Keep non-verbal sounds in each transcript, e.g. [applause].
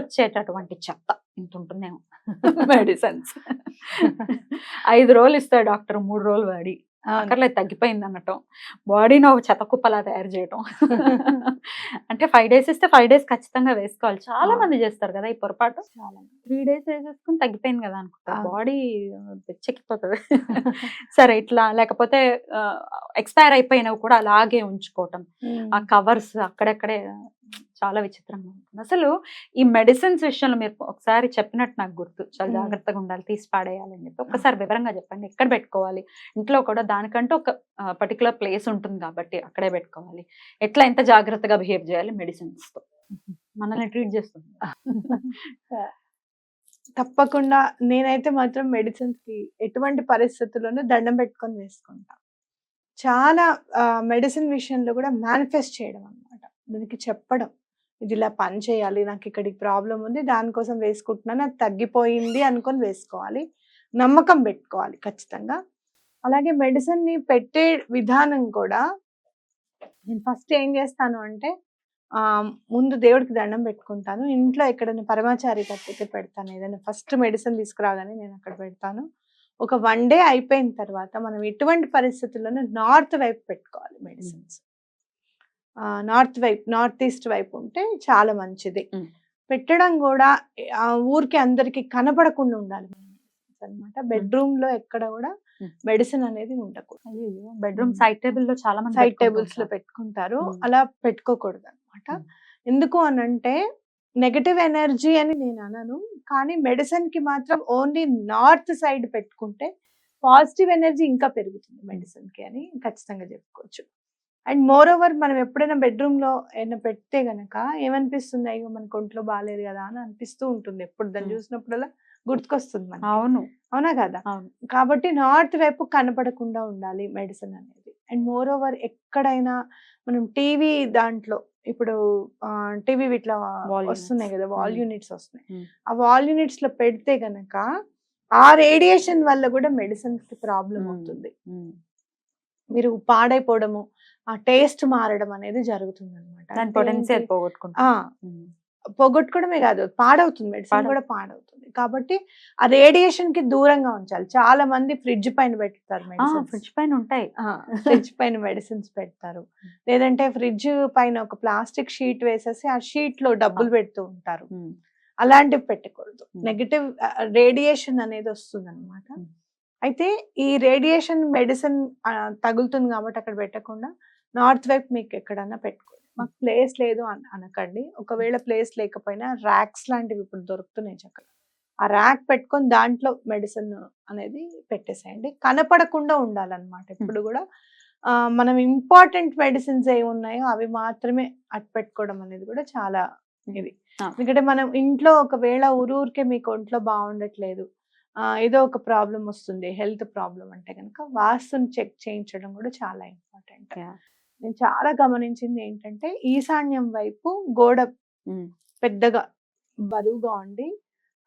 వచ్చేటటువంటి చెత్త. ఇంత ఉంటుందేమో. మెడిసిన్స్ ఐదు రోజులు ఇస్తాడు డాక్టర్ మూడు రోజులు వాడి. అక్కర్లేదు తగ్గిపోయింది అనటం బాడీని ఒక చెత్త కుప్పలా తయారు చేయటం. అంటే ఫైవ్ డేస్ ఇస్తే ఫైవ్ డేస్ ఖచ్చితంగా వేసుకోవాలి. చాలా. మంది చేస్తారు కదా ఈ పొరపాటు. త్రీ డేస్ వేసేసుకుని తగ్గిపోయింది కదా అనుకుంటా. బాడీ చెక్కిపోతుంది సరే ఇట్లా లేకపోతే ఎక్స్పైర్ అయిపోయినవి కూడా అలాగే ఉంచుకోవటం. ఆ కవర్స్ అక్కడక్కడే చాలా విచిత్రంగా ఉంటుంది. అసలు ఈ మెడిసిన్స్ విషయంలో మీరు ఒకసారి చెప్పినట్టు నాకు గుర్తు. చాలా. జాగ్రత్తగా ఉండాలి తీసి పాడేయాలని చెప్పి. ఒక్కసారి వివరంగా చెప్పండి. ఎక్కడ పెట్టుకోవాలి? ఇంట్లో కూడా దానికంటూ ఒక పర్టికులర్ ప్లేస్ ఉంటుంది కాబట్టి అక్కడే పెట్టుకోవాలి. ఎట్లా ఎంత జాగ్రత్తగా బిహేవ్ చేయాలి? మెడిసిన్స్తో మనల్ని ట్రీట్ చేస్తుంది. తప్పకుండా నేనైతే మాత్రం మెడిసిన్స్కి ఎటువంటి పరిస్థితుల్లోనూ దండం పెట్టుకొని వేసుకుంటా. చాలా మెడిసిన్ విషయంలో కూడా మేనిఫెస్ట్ చేయడం అన్నమాట. దానికి చెప్పడం. ఇది ఇలా పని చేయాలి నాకు ఇక్కడికి ప్రాబ్లం ఉంది దానికోసం వేసుకుంటున్నాను అది తగ్గిపోయింది అనుకొని వేసుకోవాలి. నమ్మకం పెట్టుకోవాలి ఖచ్చితంగా. అలాగే మెడిసిన్ని పెట్టే విధానం కూడా నేను ఫస్ట్ ఏం చేస్తాను అంటే ముందు దేవుడికి దండం పెట్టుకుంటాను. ఇంట్లో ఎక్కడైనా పరమాచారి పత్రిక పెడతాను. ఏదైనా ఫస్ట్ మెడిసిన్ తీసుకురాగానే నేను అక్కడ పెడతాను. ఒక వన్ డే అయిపోయిన తర్వాత మనం ఎటువంటి పరిస్థితుల్లోనూ నార్త్ వైపు పెట్టుకోవాలి మెడిసిన్స్. నార్త్ వైపు నార్త్ ఈస్ట్ వైపు ఉంటే చాలా మంచిది. పెట్టడం కూడా ఆ ఊరికి అందరికి కనపడకుండా ఉండాలి అనమాట బెడ్రూమ్లో ఎక్కడ కూడా. మెడిసిన్ అనేది ఉండకూడదు బెడ్రూమ్. సైడ్ టేబుల్లో చాలా మంది సైడ్ టేబుల్స్లో. పెట్టుకుంటారు. అలా పెట్టుకోకూడదు అనమాట. ఎందుకు అని అంటే నెగటివ్ ఎనర్జీ అని నేను అనను కానీ మెడిసిన్కి మాత్రం ఓన్లీ నార్త్ సైడ్ పెట్టుకుంటే పాజిటివ్ ఎనర్జీ ఇంకా పెరుగుతుంది మెడిసిన్కి అని ఖచ్చితంగా చెప్పుకోవచ్చు అండ్ మోర్ ఓవర్ మనం ఎప్పుడైనా బెడ్రూమ్లో ఏమైనా పెడితే గనక ఏమనిపిస్తుంది అయ్యో మనకు ఒంట్లో బాగాలేదు కదా అని అనిపిస్తూ ఉంటుంది ఎప్పుడు దాన్ని. చూసినప్పుడల్లా గుర్తుకొస్తుంది మనకి అవును అవునా కదా అవును కాబట్టి నార్త్ వైపు కనపడకుండా ఉండాలి మెడిసిన్ అనేది అండ్ మోర్ ఓవర్ ఎక్కడైనా మనం టీవీ దాంట్లో ఇప్పుడు టీవీ ఇట్లా వస్తున్నాయి. కదా వాల్. యూనిట్స్ వస్తున్నాయి. ఆ వాల్ యూనిట్స్లో పెడితే గనక ఆ రేడియేషన్ వల్ల కూడా మెడిసిన్కి ప్రాబ్లం. అవుతుంది. మీరు పాడైపోవడము ఆ టేస్ట్ మారడం అనేది జరుగుతుంది అనమాట. పోగొట్టుకోవడమే కాదు పాడవుతుంది మెడిసిన్ కూడా పాడవుతుంది. కాబట్టి ఆ రేడియేషన్కి దూరంగా ఉంచాలి. చాలా మంది ఫ్రిడ్జ్ పైన పెడతారు ఫ్రిడ్జ్ పైన ఉంటాయి. [laughs] ఫ్రిడ్జ్ పైన మెడిసిన్స్ పెడతారు. లేదంటే ఫ్రిడ్జ్ పైన ఒక ప్లాస్టిక్ షీట్ వేసేసి ఆ షీట్లో డబ్బులు పెడుతూ ఉంటారు. అలాంటివి పెట్టకూడదు. నెగిటివ్ రేడియేషన్ అనేది వస్తుంది అనమాట. అయితే ఈ రేడియేషన్ మెడిసిన్ తగులుతుంది కాబట్టి అక్కడ పెట్టకుండా నార్త్ వైపు మీకు ఎక్కడన్నా పెట్టుకోండి. మాకు ప్లేస్ లేదు అన- అనకండి. ఒకవేళ ప్లేస్ లేకపోయినా ర్యాక్స్ లాంటివి ఇప్పుడు దొరుకుతున్నాయి చక్కగా. ఆ ర్యాక్ పెట్టుకొని దాంట్లో మెడిసిన్ అనేది పెట్టేసేయండి. కనపడకుండా ఉండాలన్నమాట. ఎప్పుడు కూడా మనం ఇంపార్టెంట్ మెడిసిన్స్ ఏమి ఉన్నాయో అవి మాత్రమే అట్టు పెట్టుకోవడం అనేది కూడా చాలా ఇది. ఎందుకంటే మనం ఇంట్లో ఒకవేళ ఊరూరికే మీకు ఒంట్లో బాగుండట్లేదు ఏదో ఒక ప్రాబ్లం వస్తుంది హెల్త్ ప్రాబ్లం అంటే కనుక వాస్తుని చెక్ చేయించడం కూడా చాలా ఇంపార్టెంట్. నేను చాలా గమనించింది ఏంటంటే ఈశాన్యం వైపు గోడ. పెద్దగా బరువుగా ఉండి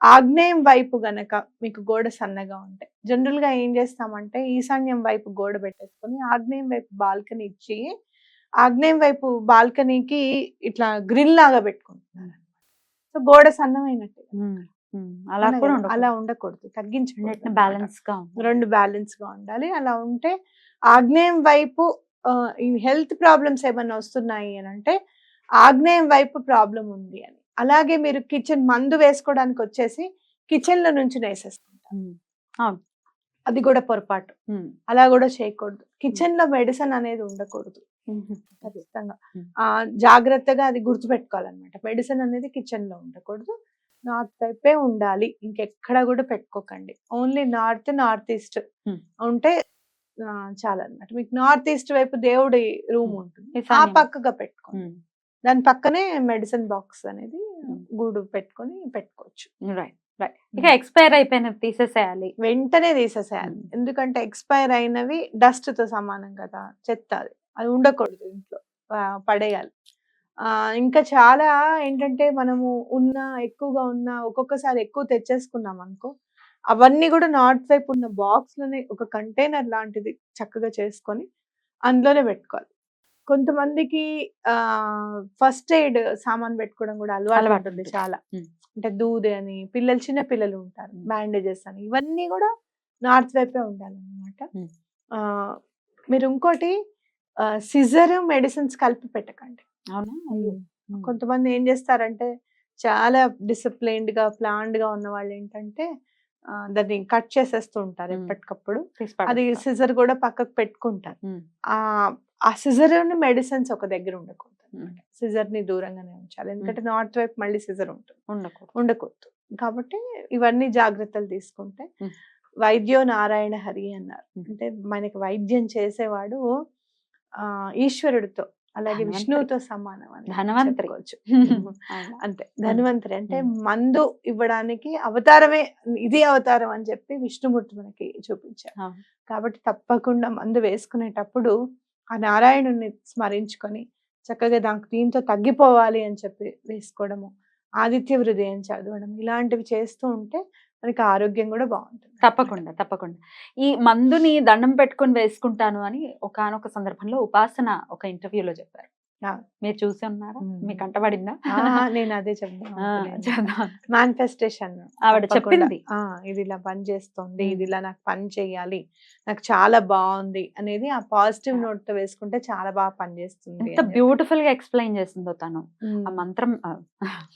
ఆగ్నేయం వైపు గనక మీకు గోడ సన్నగా ఉంటాయి జనరల్గా ఏం చేస్తామంటే ఈశాన్యం వైపు గోడ పెట్టేసుకొని ఆగ్నేయం వైపు బాల్కనీ ఇచ్చి ఆగ్నేయం వైపు బాల్కనీకి ఇట్లా గ్రిల్ లాగా పెట్టుకుంటున్నారు సో గోడ సన్నమైనట్టు. అలా కూడా ఉండకూడదు. అలా ఉండకూడదు. తగ్గించి రెండింటిని బ్యాలెన్స్గా. రెండు బ్యాలెన్స్గా ఉండాలి. అలా ఉంటే ఆగ్నేయం వైపు ఈ హెల్త్ ప్రాబ్లమ్స్ ఏమైనా వస్తున్నాయి అని అంటే ఆగ్నేయం వైపు ప్రాబ్లం ఉంది అని. అలాగే మీరు కిచెన్ మందు వేసుకోవడానికి వచ్చేసి కిచెన్లో నుంచి వేసేసుకుంటారు మ్మ్. అది కూడా పొరపాటు. అలా కూడా చేయకూడదు. కిచెన్లో మెడిసిన్ అనేది ఉండకూడదు. ఖచ్చితంగా. ఆ జాగ్రత్తగా అది గుర్తుపెట్టుకోవాలన్నమాట. మెడిసిన్ అనేది కిచెన్లో ఉండకూడదు. నార్త్ వైపే ఉండాలి. ఇంకెక్కడ కూడా పెట్టుకోకండి. Only north north east. ఉంటే ఆ, చాలా అన్నమాట మీకు నార్త్ ఈస్ట్ వైపు దేవుడి రూమ్. ఉంటుంది. ఆ. పక్కగా పెట్టుకోండి. దాని పక్కనే మెడిసిన్ బాక్స్ అనేది. గూడు పెట్టుకొని పెట్టుకోవచ్చు. Right right. ఇక ఎక్స్పైర్ అయిపోయినది తీసేసేయాలి. వెంటనే తీసేసేయాలి. ఎందుకంటే ఎక్స్పైర్ అయినవి డస్ట్తో సమానం కదా చెత్త అది. ఉండకూడదు ఇంట్లో. పడేయాలి. ఆ, ఇంకా చాలా ఏంటంటే మనము ఉన్న ఎక్కువగా ఉన్న ఒక్కొక్కసారి ఎక్కువ తెచ్చేసుకున్నాం అనుకో అవన్నీ కూడా నార్త్ వైపు ఉన్న బాక్స్లోనే ఒక కంటైనర్ లాంటిది చక్కగా చేసుకొని అందులోనే పెట్టుకోవాలి కొంతమందికి ఆ ఫస్ట్ ఎయిడ్ సామాన్ పెట్టుకోవడం కూడా అలవాటు అలవాటు ఉంటుంది ఉంటుంది. చాలా. అంటే దూది అని పిల్లలు చిన్న పిల్లలు ఉంటారు. బ్యాండేజెస్ అని ఇవన్నీ కూడా నార్త్ వైపే ఉండాలన్నమాట మీరు ఇంకోటి సిజర్ మెడిసిన్స్ కలిపి పెట్టకండి అవునా. కొంతమంది ఏం చేస్తారంటే చాలా డిసిప్లైన్డ్గా ప్లాన్డ్గా ఉన్న వాళ్ళు ఏంటంటే దాన్ని కట్ చేసేస్తూ ఉంటారు. ఎప్పటికప్పుడు అది. సిజర్ కూడా పక్కకు పెట్టుకుంటారు. ఆ ఆ సిజర్ మెడిసిన్స్ ఒక దగ్గర ఉండకూడదు. సిజర్ని దూరంగానే ఉంచాలి ఎందుకంటే నార్త్ వైపు మళ్ళీ సిజర్ ఉంటుంది ఉండకూడదు ఉండకూడదు కాబట్టి ఇవన్నీ జాగ్రత్తలు తీసుకుంటే. వైద్యో నారాయణ హరి అన్నారు. అంటే మనకి వైద్యం చేసేవాడు ఆ ఈశ్వరుడితో అలాగే. విష్ణువుతో సమానం అని ధన్వంతరి. [laughs] అంతే ధన్వంతరి అంటే. మందు ఇవ్వడానికి అవతారమే ఇది అవతారం అని చెప్పి విష్ణుమూర్తి మనకి చూపించారు. కాబట్టి తప్పకుండా మందు వేసుకునేటప్పుడు ఆ నారాయణుని స్మరించుకొని చక్కగా దానికి దీంతో తగ్గిపోవాలి అని చెప్పి వేసుకోవడము ఆదిత్య హృదయం చదవడం ఇలాంటివి చేస్తూ ఉంటే మనకి ఆరోగ్యం కూడా బాగుంటుంది. తప్పకుండా తప్పకుండా. ఈ మందుని దండం పెట్టుకొని వేసుకుంటాను అని ఒకానొక సందర్భంలో ఉపాసన ఒక ఇంటర్వ్యూలో చెప్పారు. మీరు చూసి ఉన్నారా. మీకు కంటపడిందా ఆ, [laughs] నేను అదే చెప్తాను. మానిఫెస్టేషన్ ఆవిడ చెప్పింది. ఇది ఇలా పని చేస్తుంది. ఇది ఇలా నాకు పని చేయాలి నాకు చాలా బాగుంది అనేది ఆ పాజిటివ్ నోట్తో వేసుకుంటే చాలా బాగా పనిచేస్తుంది ఎంత బ్యూటిఫుల్గా ఎక్స్ప్లెయిన్ చేసిందో తను ఆ మంత్రం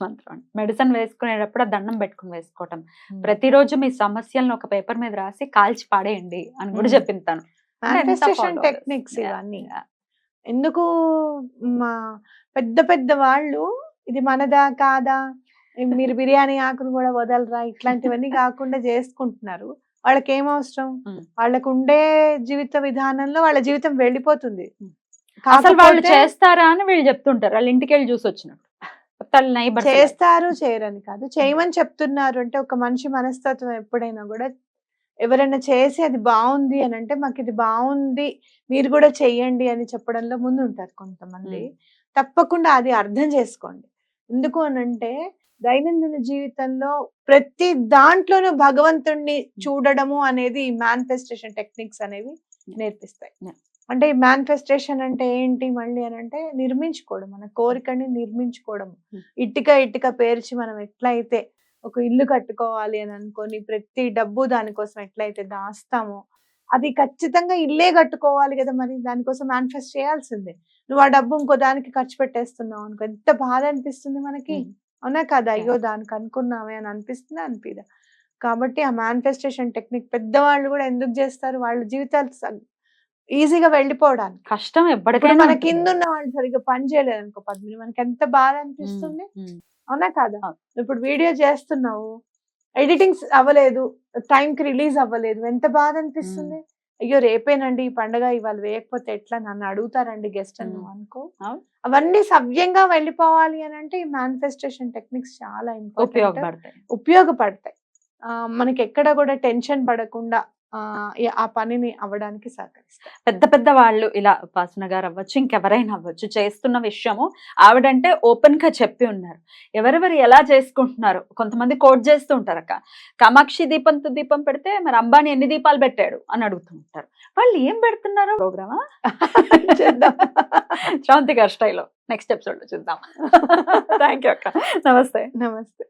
మంత్రం మెడిసిన్ వేసుకునేటప్పుడు దండం పెట్టుకుని వేసుకోవటం. ప్రతిరోజు మీ సమస్యలను ఒక పేపర్ మీద రాసి కాల్చి పాడేయండి అని కూడా. చెప్పింది తను మానిఫెస్టేషన్ టెక్నిక్స్. ఇవన్నీ. ఎందుకు మా పెద్ద పెద్ద వాళ్ళు ఇది మనదా కాదా? మీరు బిర్యానీ ఆకును కూడా వదలరా? ఇట్లాంటివన్నీ కాకుండా చేసుకుంటున్నారు. వాళ్ళకి ఏం అవసరం. వాళ్ళకు ఉండే జీవిత విధానంలో వాళ్ళ జీవితం వెళ్ళిపోతుంది. అసలు వాళ్ళు చేస్తారా అని వీళ్ళు చెప్తుంటారు. వాళ్ళ ఇంటికి వెళ్ళి చూసి వచ్చినట్టు చేస్తారు చేయరని కాదు. చేయమని చెప్తున్నారు. అంటే ఒక మనిషి మనస్తత్వం ఎప్పుడైనా కూడా ఎవరైనా చేసి అది బాగుంది అని అంటే మాకు ఇది బాగుంది మీరు కూడా చెయ్యండి అని చెప్పడంలో ముందు ఉంటారు కొంతమంది తప్పకుండా అది అర్థం చేసుకోండి. ఎందుకు అనంటే దైనందిన జీవితంలో ప్రతి దాంట్లోనూ భగవంతుణ్ణి చూడడము అనేది మేనిఫెస్టేషన్ టెక్నిక్స్ అనేవి నేర్పిస్తాయి. అంటే ఈ మేనిఫెస్టేషన్ అంటే ఏంటి మళ్ళీ అని అంటే నిర్మించుకోవడం మన కోరికని నిర్మించుకోవడం. ఇటుక ఇటుక పేర్చి మనం ఎట్లయితే ఒక ఇల్లు కట్టుకోవాలి అని అనుకొని ప్రతి డబ్బు దానికోసం ఎట్లయితే దాస్తామో అది ఖచ్చితంగా ఇల్లే కట్టుకోవాలి కదా మరి దానికోసం మేనిఫెస్ట్ చేయాల్సిందే. నువ్వు ఆ డబ్బు ఇంకో దానికి ఖర్చు పెట్టేస్తున్నావు అనుకో ఎంత బాధ అనిపిస్తుంది మనకి. అవునా కదా? అయ్యో దానికి అనుకున్నామే అని అనిపిస్తుంది? అనిపిదా కాబట్టి ఆ మేనిఫెస్టేషన్ టెక్నిక్ పెద్దవాళ్ళు కూడా ఎందుకు చేస్తారు? వాళ్ళ జీవితాలు ఈజీగా వెళ్ళిపోవడానికి. కష్టం ఇప్పుడు ఎప్పటికైనా మన. కింద ఉన్న వాళ్ళు సరిగ్గా పని చేయలేదు అనుకో పద్మిని మనకి ఎంత బాధ అనిపిస్తుంది. అవునా కాదా. ఇప్పుడు వీడియో చేస్తున్నావు ఎడిటింగ్ అవ్వలేదు టైం కి రిలీజ్ అవ్వలేదు ఎంత బాధ అనిపిస్తుంది? అయ్యో రేపేనండి ఈ పండగ ఇవాళ వేయకపోతే ఎట్లా? నన్ను అడుగుతారండి గెస్ట్ అని అనుకో. అవును. అవన్నీ సవ్యంగా వెళ్ళిపోవాలి అని అంటే ఈ మేనిఫెస్టేషన్ టెక్నిక్స్ చాలా ఇంపార్టెంట్ ఉపయోగపడతాయి ఉపయోగపడతాయి. ఆ, మనకి ఎక్కడ కూడా టెన్షన్ పడకుండా ఆ, పనిని అవ్వడానికి సహకరిస్తాయి పెద్ద పెద్ద వాళ్ళు ఇలా ఉపాసన గారు అవ్వచ్చు ఇంకెవరైనా అవ్వచ్చు చేస్తున్న విషయము ఆవిడంటే ఓపెన్గా చెప్పి ఉన్నారు. ఎవరెవరు ఎలా చేసుకుంటున్నారు? కొంతమంది కోట్ చేస్తూ ఉంటారు అక్క. కామాక్షి దీపంతో దీపం పెడితే మరి అంబానీ ఎన్ని దీపాలు పెట్టాడు? అని అడుగుతూ ఉంటారు. వాళ్ళు ఏం పెడుతున్నారు? ప్రోగ్రామా? [laughs] చూద్దాం. శ్రాంతి గారి స్టైల్లో. నెక్స్ట్ ఎపిసోడ్లో చూద్దాం. [laughs] థ్యాంక్ యూ అక్క. నమస్తే. నమస్తే.